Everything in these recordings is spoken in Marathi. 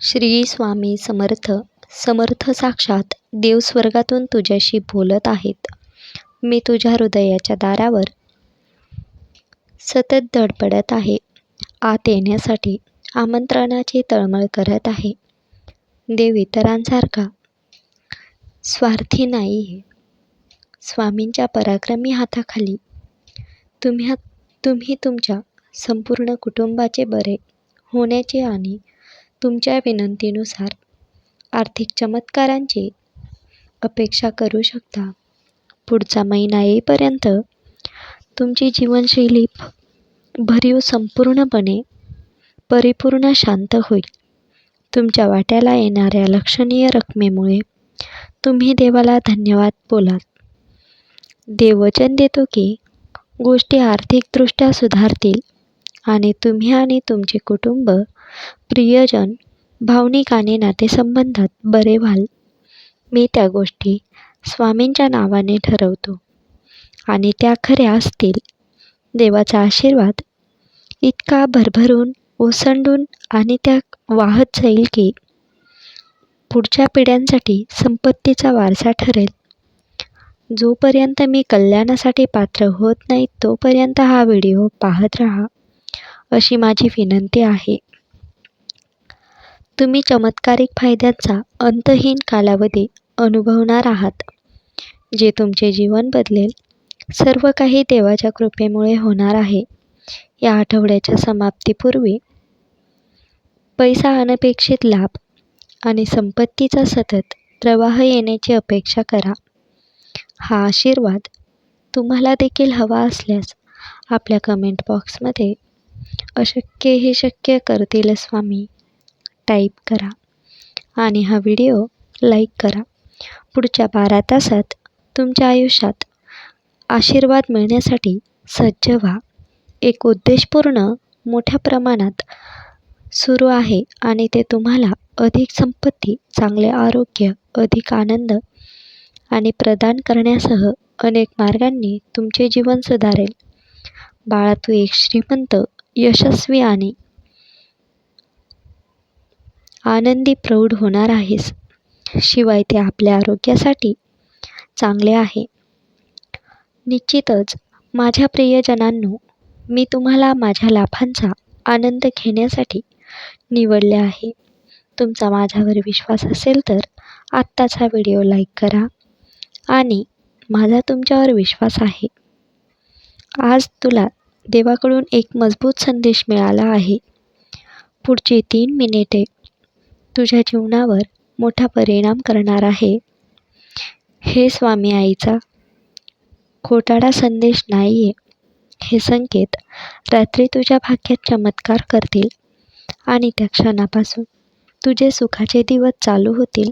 श्री स्वामी समर्थ. समर्थ साक्षात देव स्वर्गातून तुझ्याशी बोलत आहेत. मी तुझ्या हृदयाच्या दारावर सतत धडपडत आहे. आत येण्यासाठी आमंत्रणाची तळमळ करत आहे. देव इतरांसारखा स्वार्थी नाही आहे. स्वामींच्या पराक्रमी हाताखाली तुम्ही तुम्ही तुमच्या संपूर्ण कुटुंबाचे बरे होण्याचे आणि तुमच्या विनंतीनुसार आर्थिक चमत्कारांची अपेक्षा करू शकता. पुढचा महिना येईपर्यंत तुमची जीवनशैली भरीव संपूर्णपणे परिपूर्ण शांत होईल. तुमच्या वाट्याला येणाऱ्या लक्षणीय रकमेमुळे तुम्ही देवाला धन्यवाद बोलाल. देव वचन देतो की गोष्टी आर्थिकदृष्ट्या सुधारतील आणि तुम्ही आणि तुमचे कुटुंब प्रियजन भावनिक आणि नातेसंबंधात बरे व्हाल. मी त्या गोष्टी स्वामींच्या नावाने ठरवतो. आणि त्या खऱ्या असतील. देवाचा आशीर्वाद. इतका भरभरून ओसंडून आणि त्या वाहत जाईल की पुढच्या पिढ्यांसाठी संपत्तीचा वारसा ठरेल. जोपर्यंत मी कल्याणासाठी पात्र होत नाही तोपर्यंत हा व्हिडिओ पाहत राहा अशी माझी विनंती आहे. तुम्ही चमत्कारिक फायद्यांचा अंतहीन कालावधी अनुभवणार आहात. जे तुमचे जीवन बदलेल सर्व काही देवाच्या कृपेमुळे होणार आहे. या आठवड्याच्या समाप्तीपूर्वी पैसा अनपेक्षित लाभ आणि संपत्तीचा सतत प्रवाह येण्याची अपेक्षा करा. हा आशीर्वाद तुम्हाला देखील हवा असल्यास आपल्या कमेंट बॉक्समध्ये अशक्य हे शक्य करतील स्वामी. टाईप करा आणि हा व्हिडिओ लाईक करा. पुढच्या बारा तासात तुमच्या आयुष्यात आशीर्वाद मिळण्यासाठी सज्ज व्हा. एक उद्देशपूर्ण मोठ्या प्रमाणात सुरू आहे आणि ते तुम्हाला अधिक संपत्ती चांगले आरोग्य अधिक आनंद आणि प्रदान करण्यासह अनेक मार्गांनी तुमचे जीवन सुधारेल. बाळा तू एक श्रीमंत यशस्वी आणि आनंदी प्रौढ होणार आहेस. शिवाय ते आपल्या आरोग्यासाठी चांगले आहे. निश्चितच माझ्या प्रियजनांनो मी तुम्हाला माझ्या लाभांचा आनंद घेण्यासाठी निवडले आहे. तुमचा माझ्यावर विश्वास असेल तर आत्ताच हा व्हिडिओ लाईक करा आणि माझा तुमच्यावर विश्वास आहे. आज तुला देवाकडून एक मजबूत संदेश मिळाला आहे. पुढची तीन मिनिटे तुझ्या जीवनावर मोठा परिणाम करणार आहे. हे स्वामी आईचा खोटाडा संदेश नाही आहे हे संकेत रात्री तुझ्या भाग्यात चमत्कार करतील आणि त्या क्षणापासून तुझे सुखाचे दिवस चालू होतील.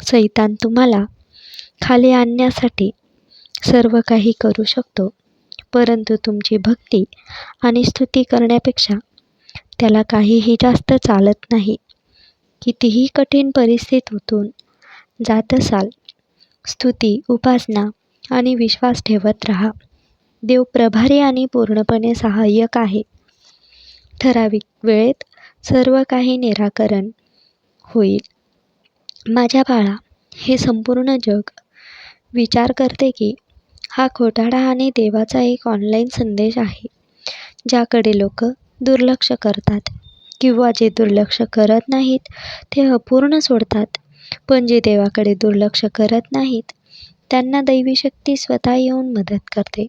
सैतान तुम्हाला खाली आणण्यासाठी सर्व काही करू शकतो परंतु तुमची भक्ती आणि स्तुती करण्यापेक्षा त्याला काहीही जास्त चालत नाही. कितीही कठीण परिस्थितीतून जात असाल स्तुती उपासना आणि विश्वास ठेवत राहा. देव प्रभारी आणि पूर्णपणे सहाय्यक आहे. ठराविक वेळेत सर्व काही निराकरण होईल. माझ्या बाळा हे संपूर्ण जग विचार करते की हा खोटाडा आणि देवाचा एक ऑनलाईन संदेश आहे ज्याकडे लोक दुर्लक्ष करतात. किंवा जे दुर्लक्ष करत नाहीत ते अपूर्ण सोडतात. पण जे देवाकडे दुर्लक्ष करत नाहीत त्यांना दैवी शक्ती स्वतः येऊन मदत करते.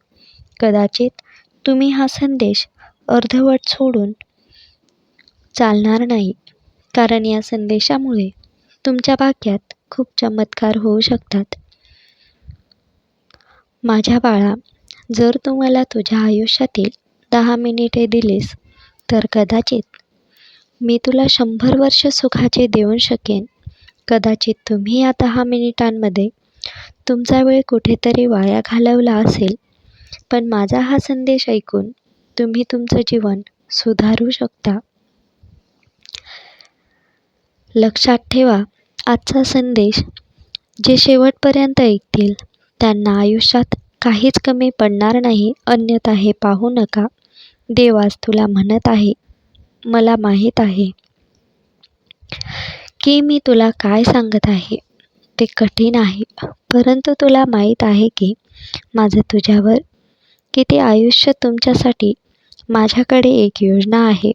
कदाचित तुम्ही हा संदेश अर्धवट सोडून चालणार नाही कारण या संदेशामुळे तुमच्या भाग्यात खूप चमत्कार होऊ शकतात. माझ्या बाळा जर तू मला तुझ्या आयुष्यातील दहा मिनिटे दिलीस तर कदाचित मी तुला शंभर वर्ष सुखाचे देऊन शकेन. कदाचित तुम्ही या दहा मिनिटांमध्ये तुमचा वेळ कुठेतरी वाया घालवला असेल. पण माझा हा संदेश ऐकून तुम्ही तुमचं जीवन सुधारू शकता. लक्षात ठेवा आजचा संदेश जे शेवटपर्यंत ऐकतील त्यांना आयुष्यात काहीच कमी पडणार नाही अन्यथा हे पाहू नका. देव आज तुला म्हणत आहे मला माहीत आहे की मी तुला काय सांगत आहे ते कठीण आहे. परंतु तुला माहीत आहे की माझं तुझ्यावर किती आयुष्य तुमच्यासाठी माझ्याकडे एक योजना आहे.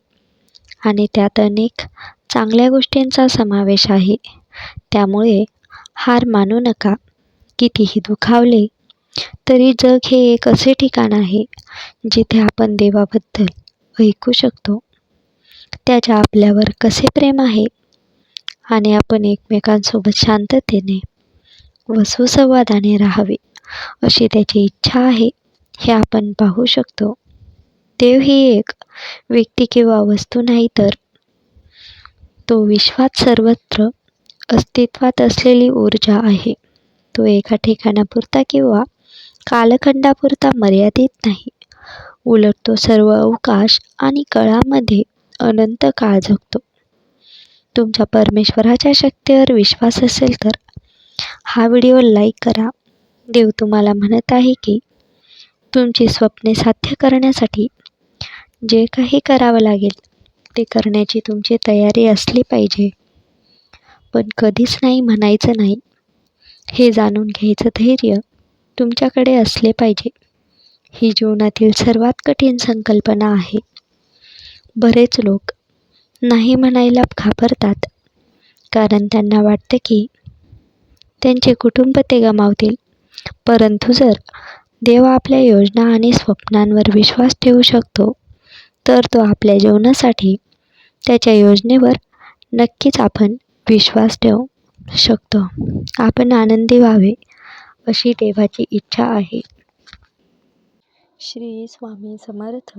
आणि त्यात अनेक चांगल्या गोष्टींचा समावेश आहे. त्यामुळे हार मानू नका. कितीही दुखावले तरी जग हे एक असे ठिकाण आहे जिथे आपण देवाबद्दल ऐकू शकतो. त्याच्या आपल्यावर कसे प्रेम आहे? आणि आपण एकमेकांसोबत शांततेने व सुसंवादाने राहावे अशी त्याची इच्छा आहे हे आपण पाहू शकतो. देव ही एक व्यक्ती किंवा वस्तू नाही तर तो विश्वात सर्वत्र अस्तित्वात असलेली ऊर्जा आहे. तो एका ठिकाणापुरता किंवा कालखंडापुरता मर्यादित नाही. उलट तो सर्व अवकाश आणि कळामध्ये अनंत काळ जगतो. तुमच्या परमेश्वराच्या शक्तीवर विश्वास असेल तर हा व्हिडिओ लाईक करा. देव तुम्हाला म्हणत आहे की तुमची स्वप्ने साध्य करण्यासाठी जे काही करावं लागेल ते करण्याची तुमची तयारी असली पाहिजे. पण कधीच नाही म्हणायचं नाही. हे जाणून घ्यायचं धैर्य तुमच्याकडे असले पाहिजे. ही जीवनातील सर्वात कठीण संकल्पना आहे. बरेच लोक नाही म्हणायला घाबरतात कारण त्यांना वाटते की त्यांचे कुटुंब ते गमावतील. परंतु जर देव आपल्या योजना आणि स्वप्नांवर विश्वास ठेवू शकतो तर तो आपल्या जीवनासाठी त्याच्या योजनेवर नक्कीच आपण विश्वास ठेवू शकतो. आपण आनंदी व्हावे अशी देवाची इच्छा आहे. श्री स्वामी समर्थ.